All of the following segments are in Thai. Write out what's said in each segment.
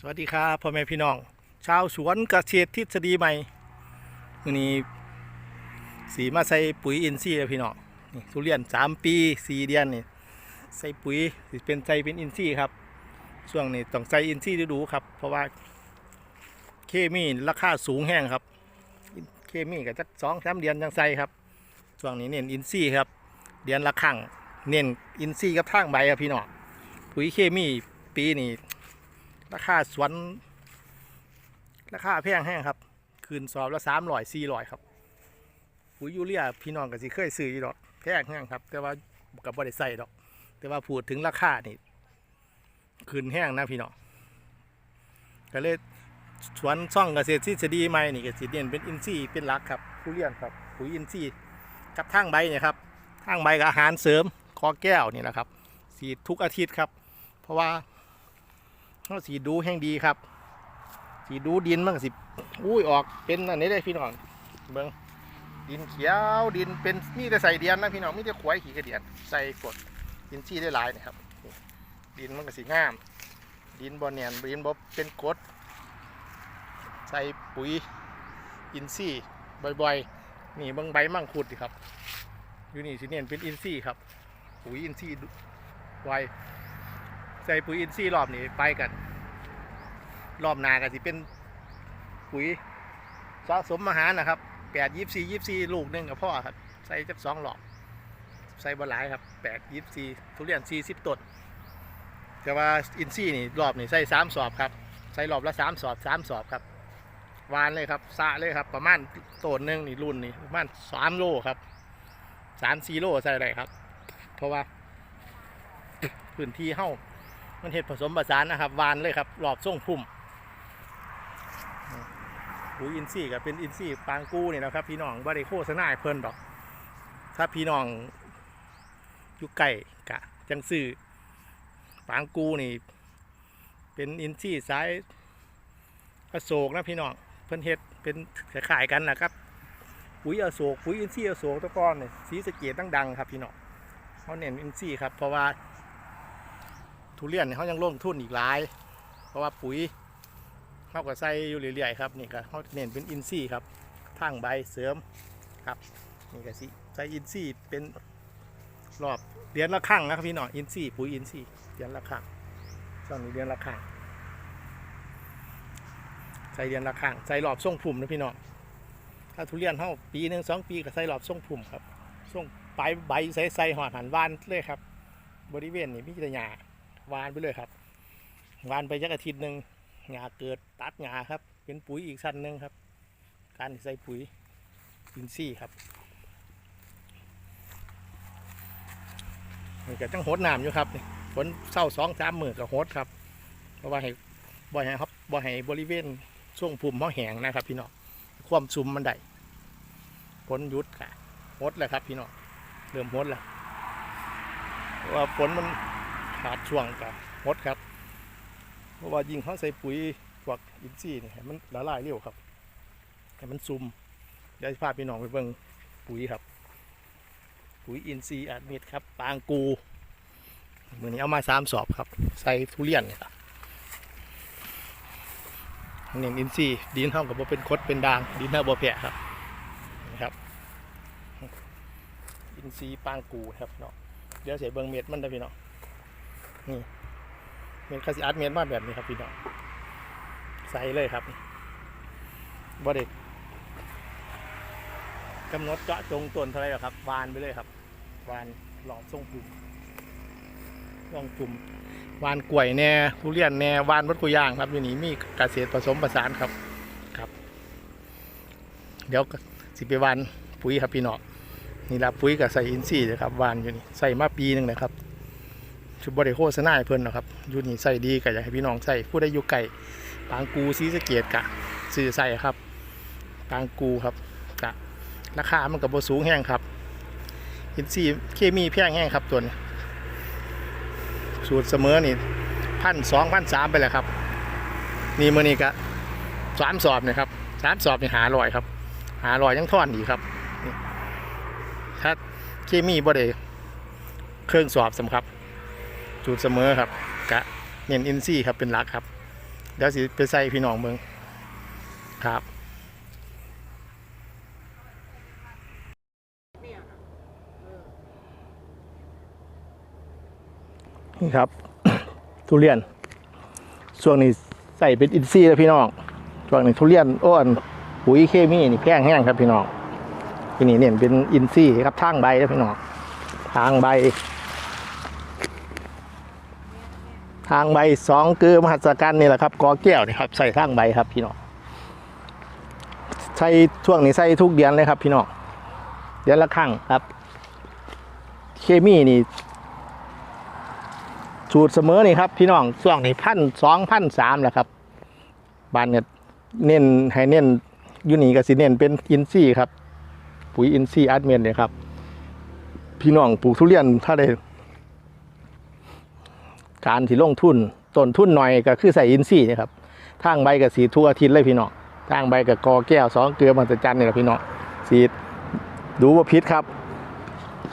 สวัสดีครับพ่อแม่พี่น้อง ชาวสวนเกษตรทฤษฎีใหม่วันนี้สีมาใส่ปุ๋ยอินทรีย์เลยพี่น้องนี่ทุเรียนสามปีสี่เดือนนี่ใส่ปุ๋ยเป็นใส่เป็นอินทรีย์ครับ ช่วงนี้ต้องใส่อินทรีย์ดูๆครับ เพราะว่าเคมีราคาสูงแห้งครับ เคมีก็จะสองสามเดือนยังใส่ครับช่วงนี้เน้นอินทรีย์ครับ เดือนละครั้งเน้นอินทรีย์กับทางใบครับพี่น้องปุ๋ยเคมีปีนี้ ราคาสวน ราคาแพงแห้งครับ คืนสอบละสามร้อยสี่ร้อยครับปุ๋ยยูเรียพี่น้องก็สิเคยซื้ออยู่ดอกแพงแห้งครับ แต่ว่ากับ่ได้ใส่ดอก แต่ว่าพูดถึงราคานี่คืนแห้งนะพี่น้องก็เลยสวนซ่องเกษตรทฤษฎีใหม่นี่ก็สิเด่นเป็นอินทรีย์เป็นหลักครับทุเรียนครับปุ๋ยอินทรีย์กับทางใบเนี่ยครับทางใบกับอาหารเสริมคอแก้วนี่แหละครับสีทุกอาทิตย์ครับ เพราะว่า เขาสีดูแห้งดีครับ สีดูดินมันก็สิอุ้ยออกเป็นอันนี้ได้พี่น้องเบิ้งดินเขียวดินเป็นมีแต่ใส่เดียนนะพี่น้องมีแต่ขวายขี้กระเดียนใส่กดดินชี้ได้หลายนะครับ ดินมันก็สีงาม ดินบอเนียนดินบอเป็นกดใส่ปุ๋ยอินทรีย์บ่อยๆ นี่เบิ้งใบมั่งคุดดิครับ อยู่นี่สิเนียนเป็นอินทรีย์ครับ ปุ๋ยอินทรีย์ไว ใส่ปุ๋ยอินทรีย์รอบนี้ไปกัน รอบนาก็สิเป็นปุ๋ยสะสมอาหารนะครับแปดยี่สี่ยี่สี่ลูกหนึ่งกับพ่อครับ ใส่จักสองหลอกใส่บหลายครับแปดยี่สี่ทุเรียนสี่สิบต้นแต่ว่าอินทรีย์นี่รอบนี้ใส่สามสอบครับ ใส่รอบละสามสอบสามสอบครับหวานเลยครับสะเลยครับประมาณต้นหนึ่งนี่รุ่นนี่ประมาณสามโลครับสามสี่โลใส่ได้ครับ เพราะว่าพื้นที่เฮ้า มันเห็ดผสมผสานนะครับวานเลยครับรอบส่งพุ่มปุ๋ยอินทรีย์กับเป็นอินทรีย์ปางกู้เนี่ยนะครับ พี่น้องบริโฆษณาให้เพิ่นดอก ถ้าพี่น้องอยู่ไก่กะ จังซื้อปางกูนี่ เป็นอินทรีย์สายอโศกนะพี่น้องเพิ่นเฮ็ดเป็นขายกันนะครับปุ๋ยอโศกปุ๋ยอินทรีย์อโศกตะกอนเนี่ยสีสเกตตั้งดังครับพี่น้องเขาเน้นอินทรีย์ครับเพราะว่า ทุเรียนเขายังลงทุนอีกหลาย เพราะว่าปุ๋ยเขาก็ใส่อยู่เรื่อยๆครับนี่ก็เขาเน้นเป็นอินทรีย์ครับทางใบเสริมครับนี่ก็สิใส่อินทรีย์เป็นรอบเดือนละครั้งนะครับพี่น้องอินทรีย์ปุ๋ยอินทรีย์เดือนละครั้งช่วงนี้เดือนละครั้งใส่เดือนละครั้งใส่รอบส่งผุ่มนะพี่น้องถ้าทุเรียนเขาปีหนึ่งสองปีก็ใส่รอบส่งผุ่มครับส่งปลายใบใส่ใส่หอดหันวานเลยครับ บริเวณนี้มีแต่หญ้า วานไปเลยครับ วานไปยักอาทิตย์หนึ่งหญ้าเกิดตัดหญ้าครับ เป็นปุ๋ยอีกสั้นหนึ่งครับ การใส่ปุ๋ยอินทรีย์ครับนี่ก็ต้องโหดน้ำอยู่ครับฝนเศร้าสองสามหมื่นก็โหดครับเพราะว่าให้บ่อยให้ครับบ่อยให้บริเวณช่วงภูมิเขาแหงนะครับ พี่น้องความซุมมันได้ฝนยุดค่ะโหดแล้วครับ พี่น้องเริ่มโหดแล้วเพราะว่าฝนมัน ขาดช่วงกับมดครับเพราะว่ายิงเขาใส่ปุ๋ยพวกอินทรีย์นี่ให้มันละลายเร็วครับให้มันซุ่มเดี๋ยวพาพี่น้องไปเบิ่งปุ๋ยครับ ปุ๋ยอินทรีย์อัดมิดครับปางกูมือนี้เอามาสามสอบครับ ใส่ทุเรียนนี่ครับเน้นอินทรีย์ดินเท่ากับว่าเป็นคดเป็นด่างดินเท่าบ่แปะครับนะครับ อินทรีย์ปางกูครับเนาะเดี๋ยวเสียเบิ่งเม็ดมันได้พี่น้อง นี่เม็ดคาสิอัดเม็ดมาแบบนี้ครับพี่น้องใส่เลยครับบ่ได้กำหนดเจาะจงต้นเท่าไรหรอครับวานไปเลยครับ วานหลอดทรงปุ่มทรงปุ่มวานกล้วยแน่ทุเรียนแน่วานวัดกุยางครับอยู่นี่มีเกษตรผสมผสานครับครับ เดี๋ยวก็สิไปวานปุ๋ยครับพี่น้องนี่ละปุ๋ยกับใส่อินทรีย์เลยครับวานอยู่นี่ใส่มาปีหนึ่งเลยครับ ชุบบริโภคณาให้เพิ่นนะครับยู่นี่ใส่ดีก็อยากให้พี่น้องใส่ผู้ได้อยู่ไก่ปางกูซีสะเกียดกะซื้อใส่ครับปางกูครับกะราคามันกับบสูงแห้งครับอินซีย์เคมีแพงแห้งครับตัวนี้สูตรเสมอนี่พันสองพันสามไปเลยครับ นี่มือนี่กะสามสอบเนี่ยครับสามสอบนี่หาลอยครับ หาลอยยังท่อนดีครับถ้าเคมีบ่ได้เครื่องสอบสำครับ สูตรเสมอครับ กะเน้นอินซี่ครับเป็นหลักครับ เดี๋ยวสิไปใส่พี่น้องเบิงครับนี่ครับ ทุเรียนช่วงนี้ใส่เป็นอินทรีย์แล้วพี่น้องช่วงนี้ทุเรียนอ้วนปุ๋ยเคมีนี่แพงแห้งครับพี่น้องที่นี่เนี่ยเป็นอินทรีย์ครับทางใบแล้วพี่น้องทางใบ ทางใบสองเกลือมหัศจรรนี่แหละครับกอแก้วนี่ครับใส่ทางใบครับพี่น้องใส่ช่วงนี้ใส่ทุกเดือนเลยครับ พี่น้องเดือนละครั้งครับ เคมีนี่สูตรเสมอนี่ครับพี่น้องช่วงนี้พันสองพันสามแหละครับบานเนี่ยเน้นให้เน้นยูนี่ก็สิเน้นเป็นอินทรีย์ครับ ปุ๋ยอินทรีย์อัดเมนเนี่ยครับ พี่น้องปลูกทุเรียนถ้าได้ การที่ลงทุนต้นทุนหน่อยก็คือใส่อินทรีย์นะครับทางใบกับสีทั่วอาทิตย์เลยพี่น้องทางใบกับกอแก้วสองเกลือมันจะจันนี่แหละพี่น้องสีดูว่าพิษครับ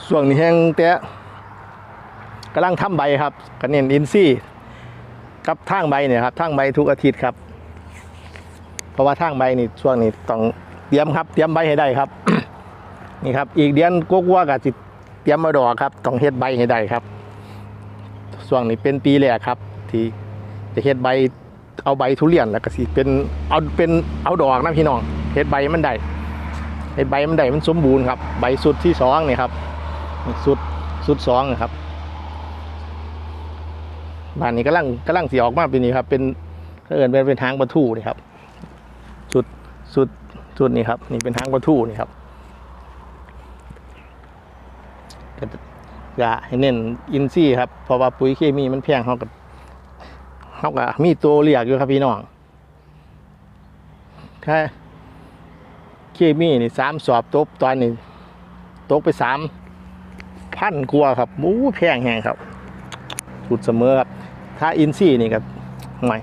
ช่วงนี้แห้งแต่กำลังทำใบครับก็เน้นอินทรีย์กับทางใบเนี่ยครับทางใบทุกอาทิตย์ครับเพราะว่าทางใบนี่ช่วงนี้ต้องเตรียมครับเตรียมใบให้ได้ครับ นี่ครับ อีกเดือนกว่ากับจิตเตรียมมาดอกครับต้องเฮ็ดใบให้ได้ครับ ช่วงนี้เป็นปีแรกครับ ที่จะเฮ็ดใบเอาใบทุเรียนแล้วก็สิเป็นเอาเป็นเอาดอกนะพี่น้องเฮ็ดใบมันได้เฮ็ดใบมันได้มันสมบูรณ์ครับ ใบสุดที่สองนี่ครับสุดสุดสองนะครับบ้านนี้กำลังกำลังสีออกมาปีนี้ครับ เป็นเอินเป็นเป็นทางประทูนี่ครับสุดสุดสุดนี่ครับ นี่เป็นทางประทูนี่ครับ กะให้เน้นอินซี่ครับเพราะว่าปุ๋ยเคมีมันแพงเขากับเขากับมีตัวเรียกอยู่ครับพี่น้องถ้าเคมีนี่สามสอบตกตอนนี้ตกไปสามพันกว่าครับมูแพงแหงครับสุดเสมอครับ ถ้าอินซี่นี่ก็หน่อย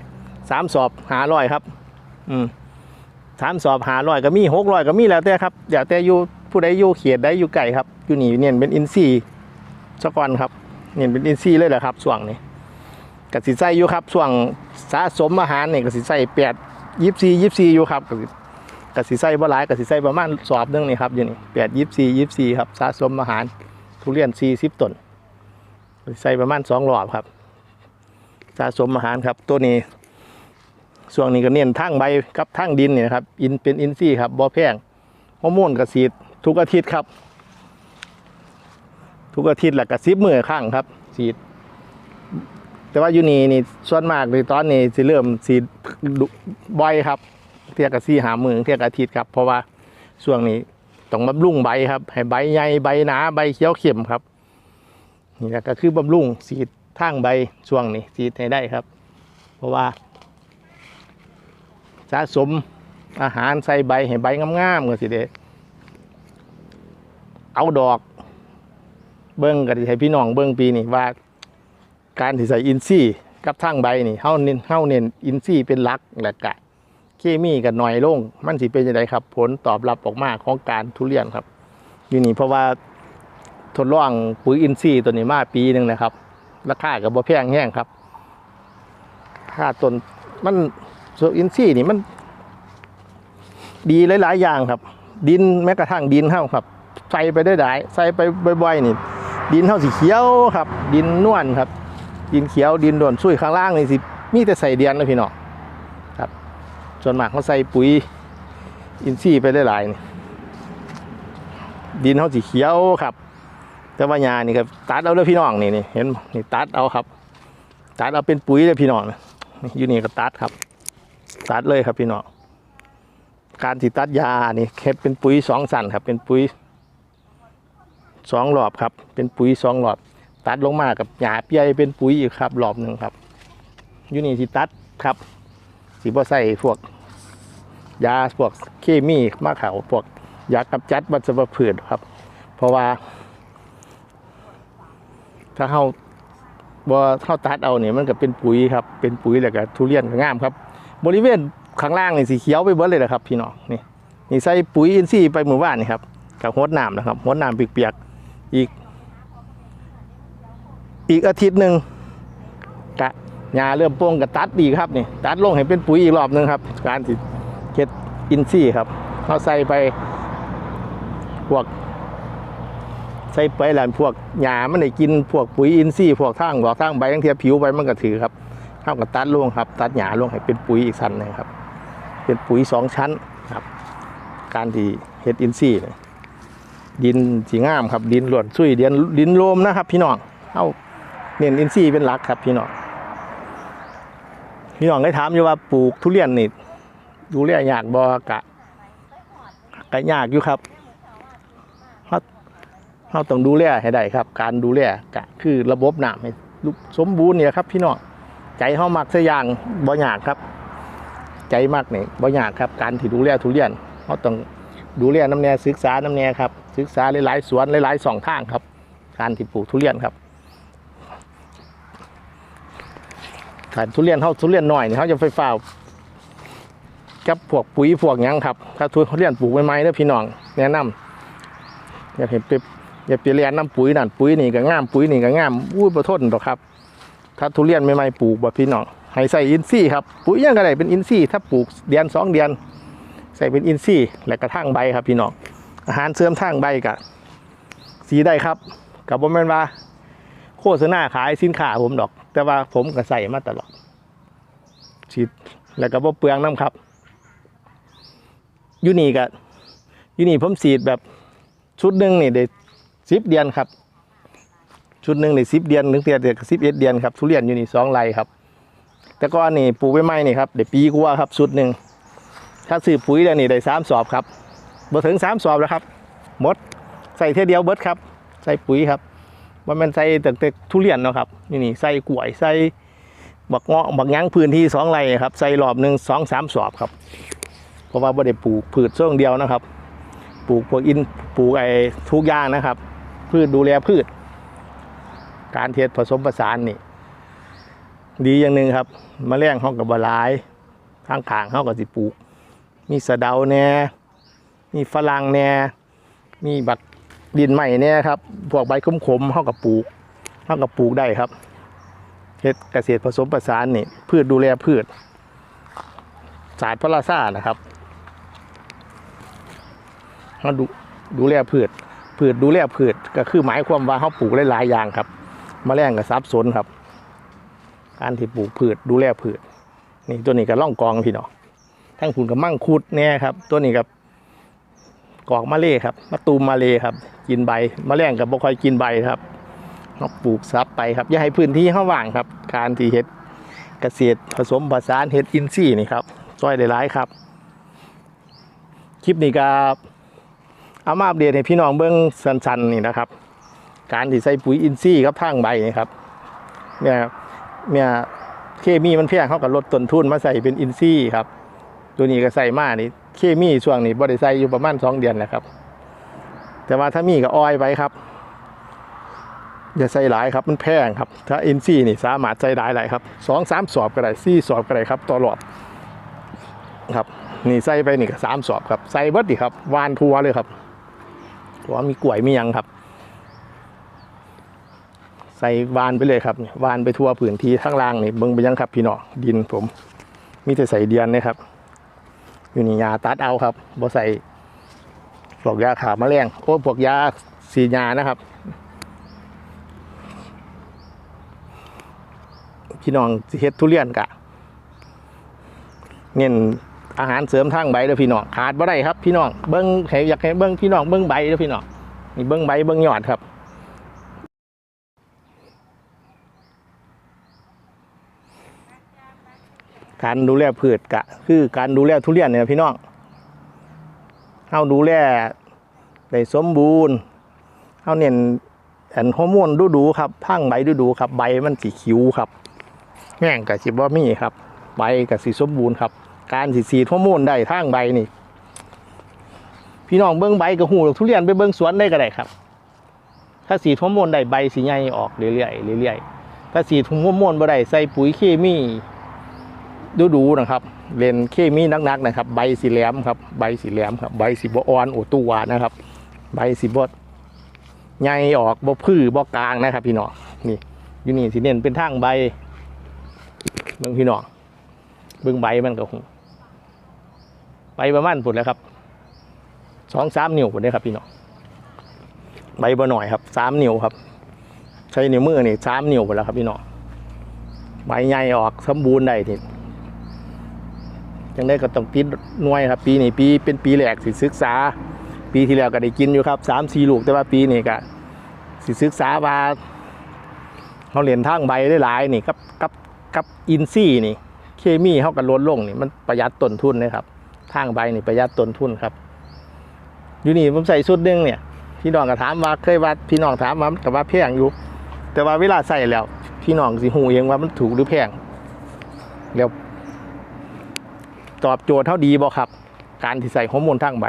สามสอบหาร้อยครับ อืมสามสอบหาร้อยก็มีหกร้อยก็มีแล้วแต่ครับเดี๋ยวแต่อยู่ผู้ใดอยู่เขียดได้อยู่ไก่ครับอยู่นี่เนี่ยเป็นอินซี่ สกอนครับเนี่ยเป็นอินซีเลยแหละครับส่วงนี้กสิใส่อยู่ครับส่วงสะสมอาหารเนี่ยกสิใส่แปดยิบซียิบซีอยู่ครับกสิกสิใส่บ่หลายกสิใส่ประมาณสอบนึงนี่ครับอยู่นี่แปดยิบซียิบซีครับสะสมอาหารทุเรียนซีสิบต้นกสิใส่ประมาณสองรอบครับ สะสมอาหารครับตัวนี้ส่วงนี้ก็เน้นทั้งใบกับทั้งดินเนี่ยนะครับอินเป็นอินซีครับบ่แพงฮอร์โมนกระสีทุกอาทิตย์ครับ ทุกอาทิตย์แหละกระซิบมือข้างครับฉีด แต่ว่าอยู่นี่นี่ส่วนมากในตอนนี้สิเริ่มฉีดดุบ่อยครับ เทียบกับซี่หามือเทียบกับอาทิตย์ครับ เพราะว่าช่วงนี้ต้องบำรุงใบครับ ให้ใบใหญ่ใบหนาใบเขียวเข้มครับนี่แหละก็คือบำรุงฉีดทางใบช่วงนี้ฉีดให้ได้ครับ เพราะว่า สะสมอาหารใส่ใบให้ใบงามๆก็สิเดเอาดอก เบิ้งก็สิให้พี่น้องเบิ้งปีนี่ว่า การที่ใส่อินซี่กับทางใบนี่เฮาเน้นเฮาเน้นอินซี่เป็นหลักแล้วก็เคมีก็น้อยลง มันสิเป็นยังไงครับ ผลตอบรับออกมาของการทุเรียนครับอยู่นี่เพราะว่าทดลองปุ๋ยอินซี่ตัวนี้มาปีหนึ่งนะครับ ราคาก็บ่แพงแห้งครับค่าต้นมันส่วนอินซี่นี่มัน ดีหลาย ๆ อย่างครับ ดินแม้กระทั่งดินเฮาครับ ใส่ไปได้หลายใส่ไปบ่อย ๆ นี่ ดินเท่าสีเขียวครับ ดินนวลครับ ดินเขียวดินโดนซุยข้างล่างนี่สิมีแต่ใส่เดียนนะพี่น้องครับ ส่วนมากเขาใส่ปุ๋ยอินทรีย์ไปได้หลายนี่ดินเขาสีเขียวครับ แต่ว่าหญ้านี่ครับตัดเอาเลยพี่น้องนี่นี่เห็นนี่ตัดเอาครับ ตัดเอาเป็นปุ๋ยเลยพี่น้องนี่อยู่นี่ก็ตัดครับ ตัดเลยครับพี่น้องการที่ตัดยานี่แค่เป็นปุ๋ยสองสันครับเป็นปุ๋ย สองรอบครับ เป็นปุ๋ยสองรอบ ตัดลงมากับหญ้าเปียเป็นปุ๋ยอีกครับรอบหนึ่งครับอยูนี่ที่ตัดครับสีบ่ใส่พวกยาพวกเคมีมาเขาพวกยากำจัดวัชพืชครับ เพราะว่า ถ้าเขาบ่เข้าตัดเอาเนี่ยมันก็เป็นปุ๋ยครับ เป็นปุ๋ยแล้วก็ทุเรียนก็งามครับ บริเวณข้างล่างนี่สีเขียวไปเบิดเลยนะครับ พี่น้องนี่นี่ใส่ปุ๋ยอินทรีย์ไปหมู่บ้านนี่ครับกับหดน้ำนะครับหดน้ำเปียกๆ อีก อีกอาทิตย์หนึ่งกะหญ้าเริ่มโป่งก็ตัดดีครับนี่ตัดลงให้เป็นปุ๋ยอีกรอบหนึงครับ การสิเฮ็ดอินทรีย์ครับเขาใส่ไปพวก ใส่ไปแล้วพวกหญ้ามันได้กินพวกปุ๋ยอินทรีย์พวกทางบอกทางใบทั้งเทียผิวใบมันก็ถือครับเท่ากับตัดลงครับ ตัดหญ้าลงให้เป็นปุ๋ยอีกชั้นหนึงครับ เป็นปุ๋ยสองชั้นครับ การที่เฮ็ดอินทรีย์เนี่ย ดินสีงามครับดินหลวนซุยดินดินโลมนะครับ พี่น้องเอาเน้นอินทรีย์เป็นหลักครับ พี่น้องพี่น้องได้ถามอยู่ว่าปลูกทุเรียนนี่ดูแลยากบ่กะกะยากอยู่ครับเราเราต้องดูแลให้ได้ครับ การดูแลกะคือระบบน้ำให้สมบูรณ์เนี่ยครับ พี่น้องใจเฮามักเสักอย่างบ่ยากครับ ใจมากเนี่ยบ่ยากครับ การที่ดูแลทุเรียนเขาต้อง ดูแลน้ำแน่ศึกษาน้ำแน่ครับศึกษาหลายๆสวนหลายๆสองทางครับ การที่ปลูกทุเรียนครับถ้าทุเรียนเขาทุเรียนหน่อยเขาจะไฟฟ้ากับพวกปุ๋ยพวกยังครับ ถ้าทุเรียนปลูกใหม่ๆเด้อพี่น้องแนะนำอย่าเห็นไปอย่าไปเรียนน้ำปุ๋ยนั่นปุ๋ยนี่ก็งามปุ๋ยนี่ก็งามอุ้ยประทนหรอกครับ ถ้าทุเรียนใหม่ๆปลูกแบบพี่น้องให้ใส่อินทรีย์ครับปุ๋ยยังก็ได้เป็นอินทรีย์ถ้าปลูกเดือนสองเดือน ส่เป็นอินทรีย์และกระทั่งใบครับพี่น้องอาหารเสริมทางใบกับสีได้ครับกับผมเป็นว่าโฆษณาขายสินค้าผมดอก แต่ว่าผมก็ใส่มาตลอดฉีดแล้วก็บ่เปลืองน้ำครับยูนี่กับยูนี่ผมสีดแบบชุดหนึ่งนี่ได้สิบเดือนครับ ชุดหนึ่งในสิบเดือนถึงเดือนเดือนสิบเอ็ดเดือนครับทุเรียนยูนี่สองไรครับ แต่ก่อนนี่ปลูกไว้ไม่นี่ครับเดี๋ยวปีกว่าครับชุดหนึ่ง ถ้าซื้อปุ๋ยแล้วนี่ได้สามสอบครับบ่ถึงสามสอบแล้วครับหมดใส่เท่เดียวเบิดครับ ใส่ปุ๋ยครับว่ามันใส่แต่แต่ทุเรียนเนาะครับนี่นี่ใส่กล้วยใส่บักเงาะบักยั้งพื้นที่สองไร่ครับใส่รอบหนึ่งสองสามสอบครับ เพราะว่าบ่ได้ปลูกพืชช่วงเดียวนะครับ ปลูกพวกอินปลูกไอ้ทุกอย่างนะครับ พืชดูแลพืช การเทศผสมผสานนี่ ดีอย่างหนึ่งครับมะแรงห้องกับบลายทางขางห้องกับสิปลูก มีสะเดาแน่มีฝรั่งแน่มีบักดินใหม่แหน่ครับ พวกใบขมขมๆห้องกับปลูกห้องกับปลูกได้ครับเฮ็ดเกษตรผสมผสานนี่ พืชดูแลพืช ศาสตร์พระราชานะครับเขาดูดูแลพืช พืชดูแลพืชก็คือหมายความว่าเขาปลูกหลายๆอย่างครับมแมลงกับซับสนครับ การที่ปลูกพืชดูแลพืช นี่ตัวนี้ก็ล่องกองพี่น้อ ทั้งผุนกับมั่งคุดแน่ครับ ตัวนี้กับกอกมะเล่ครับมะตูมมะเลครับ กินใบมะแมลงกับบ่ค่อยกินใบครับเราปลูกซับไปครับอย่าให้พื้นที่เขาว่างครับ การที่เฮ็ดเกษตรผสมผสานเฮ็ดอินทรีย์นี่ครับซอยได้หลายครับ คลิปนี้ก็เอามาอัปเดตให้พี่น้องเบิ่งสันๆนี่นะครับ การที่ใส่ปุ๋ยอินทรีย์ครับทางใบนี่ครับเนี่ยเนี่ยเคมีมันแพงเข้ากับลดต้นทุนมาใส่เป็นอินทรีย์ครับ ตัวนี้ก็ใส่มานี่เคมีช่วงนี้บริใส่อยู่ประมาณสองเดือนแหละครับ แต่ว่าถ้ามีก็ออยไว้ครับ อย่าใส่หลายครับมันแพงครับ ถ้าอินทรีย์นี่สามารถใส่ได้หลายครับสองสามสอบก็ได้สี่สอบก็ได้ครับต่อรอบครับ นี่ใส่ไปนี่ก็สามสอบครับใส่เบิดดิครับวานทัวเลยครับเพราะว่ามีกล้วยมียังครับใส่วานไปเลยครับวานไปทั่วพื้นที่ข้างล่างนี่เบิ่งไปยังครับพี่น้องดินผม มีแต่ใส่เดียนนะครับ อยู่นี่ยาตัดเอาครับบ่ใส่พวกยาขาแมลงโอ้พวกยาสียานะครับพี่น้องเฮ็ดทุเรียนกะเน้นอาหารเสริมทางใบเด้อพี่น้องขาดบ่ได้ครับพี่น้องเบิ่งอยากให้เบิ่งพี่น้องเบิ่งใบเด้อพี่น้องนี่เบิ่งใบเบิ่งยอดครับ การดูแลพืชกะ คือการดูแลทุเรียนเนี่ยพี่น้องเฮาดูแลได้สมบูรณ์เฮาเน้นอันฮอร์โมนดูดูครับพังใบดูดูครับ ใบมันสีคิ้วครับแม่งกับสิบ่มีครับ ใบกับสีสมบูรณ์ครับ การสีสีฮอร์โมนได้ทางใบนี่ พี่น้องเบิ้งใบกับหูดอกทุเรียนไปเบิ้งสวนได้ก็ได้ครับ ถ้าสีฮอร์โมนได้ใบสีใหญ่ออกเรื่อยๆเรื่อยๆถ้าสีฮอร์โมนบ่ได้ใส่ปุ๋ยเคมี ดูดูๆนะครับเลนเคมีนักๆนะครับ ใบสีแหลมครับ ใบสีแหลมครับใบสีบอ่อนโอตัวนะครับ ใบสีบดใหญ่ออกบ่พื้บ่กลางนะครับ พี่น้องนี่อยู่นี่สีเน้นเป็นทางใบเบิ่งพี่น้องเบิ่งใบมันก็หูใบประมาณปุ่นแล้วครับสองสามนิ้วปุ่นเลยครับพี่น้องใบบ่หน่อยครับสามนิ้วครับ ใช้นิ้วมือนี่สามนิ้วไปแล้วครับพี่น้องใบใหญ่ออกสมบูรณ์ได้ที จังได้ก็ต้องติดหน่วยครับ ปีนี้ปีเป็นปีแรกสิศึกษา ปีที่แล้วก็ได้กินอยู่ครับสามสี่ลูกแต่ว่าปีนี้ก็สิศึกษาว่าเขาเรียนทางใบได้หลายนี่กับกับกับอินซี่นี่ เคมีเขากันลดลงนี่มันประหยัดต้นทุนนะครับทางใบนี่ประหยัดต้นทุนครับอยู่นี่ผมใส่ชุดหนึงเนี่ยพี่น้องก็ถามว่าเคยว่าพี่น้องถามว่าแต่ว่าแพงอยู่ แต่ว่าเวลาใส่แล้ว พี่น้องสิหูเองว่ามันถูกหรือแพงแล้ว ตอบโจทย์เท่าดีบ่ครับ การที่ใส่ฮอร์โมนทางใบ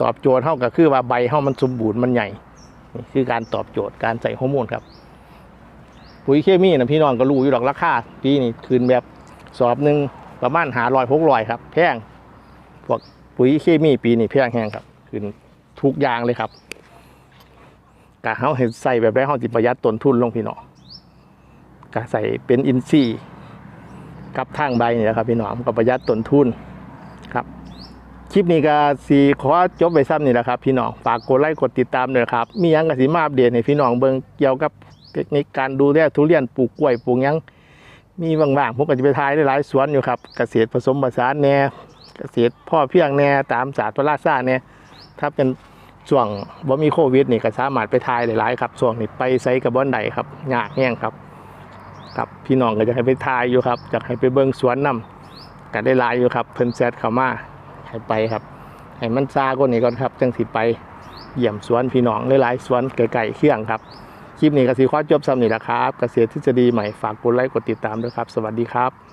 ตอบโจทย์เท่ากับคือว่าใบเท่ามันสมบูรณ์มันใหญ่นี่คือการตอบโจทย์การใส่ฮอร์โมนครับปุ๋ยเคมีนะพี่น้องก็รู้อยู่หรอกราคาปีนี้คืนแบบสอบหนึ่งประมาณหาลอยพกลอยครับแพงพวกปุ๋ยเคมีปีนี้แพงแห้งครับคืนทุกอย่างเลยครับกะเขาเห็นใส่แบบได้เขาจิประหยัดต้นทุนลงพี่น้องกะใส่เป็นอินทรีย์ กับทางใบนี่แหละครับพี่น้องก็ประหยัดต้นทุนครับ คลิปนี้ก็สีขอจบไปซ้ำนี่แหละครับพี่น้องฝากกดไลค์กดติดตามด้วยครับ มียังก็สิมาอัปเดตให้พี่น้องเบิ่งเกี่ยวกับเทคนิคการดูแลทุเรียนปลูกกล้วยปลูกยังมีบางๆผมก็จะไปทายได้หลายสวนอยู่ครับ เกษตรผสมผสานแน่เกษตรพ่อเพียงแน่ตามศาสตร์พระราชาแน่ถ้าเป็นช่วงบ่มีโควิดนี่ก็สามารถไปทายได้หลายครับช่วงนี้ไปไซกับบอนใดครับยากแห้งครับ ครับพี่น้องก็จะให้ไปทายอยู่ครับจะให้ไปเบิ้งสวนนํก็ได้ไลายอยู่ครับเพิ่นแซดเข้ามาให้ไปครับให้มันซาก่อนนี้ก่อนครับจังสิไปเยี่ยมสวนพี่น้องหลายๆสวนไกลๆเคี่ยงครับคลิปนี้ก็สีข้อจบซ้ำนี่แหละครับเกษตรทฤษฎีใหม่ฝากกดไลค์กดติดตามด้วยครับ สวัสดีครับ